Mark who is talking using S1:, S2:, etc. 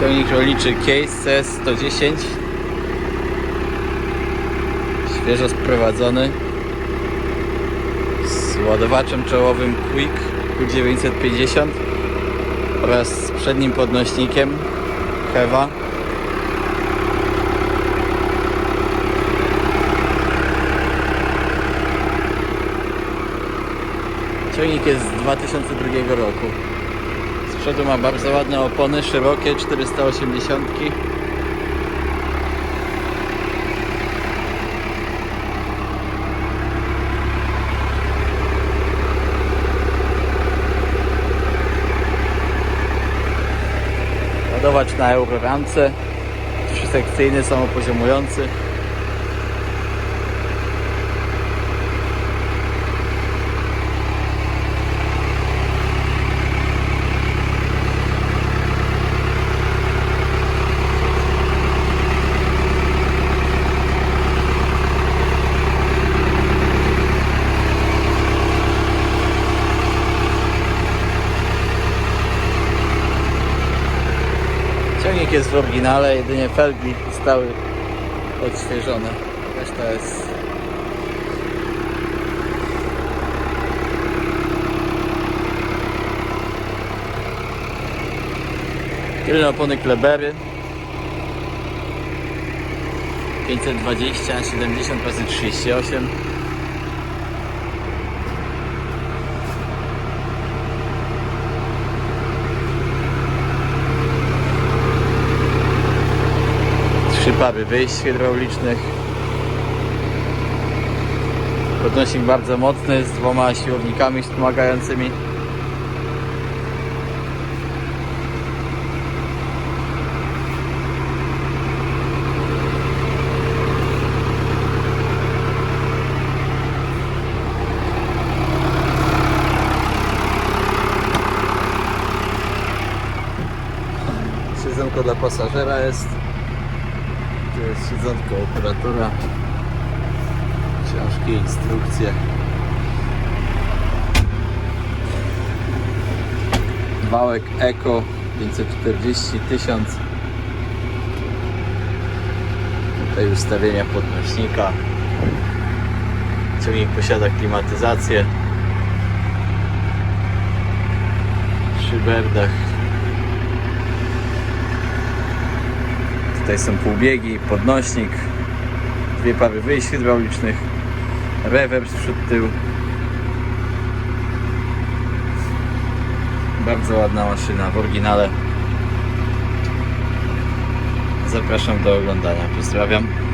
S1: Ciągnik rolniczy Case C110 Świeżo sprowadzony. Z ładowaczem czołowym Quick Q950 oraz z przednim podnośnikiem Heva Ciągnik jest z 2002 roku. Przodu ma bardzo ładne opony, szerokie 480. Ładowacz na euroramce. Trzysekcyjny, samopoziomujący. Ciągnik jest w oryginale, jedynie felgi zostały odświeżone. Reszta jest Tylne opony Klebery 520, 70 razy 38 Trzy pary wyjść hydraulicznych Podnośnik bardzo mocny z dwoma siłownikami wspomagającymi Siedzonko dla pasażera jest. Tu jest siedzonko operatora. Książki, instrukcje. Wałek Eco 540 1000. Tutaj ustawienia podnośnika. Ciągnik posiada klimatyzację. Szyberdach Tutaj są półbiegi, podnośnik, dwie pary wyjść hydraulicznych, rewers przód tył. Bardzo ładna maszyna w oryginale. Zapraszam do oglądania. Pozdrawiam.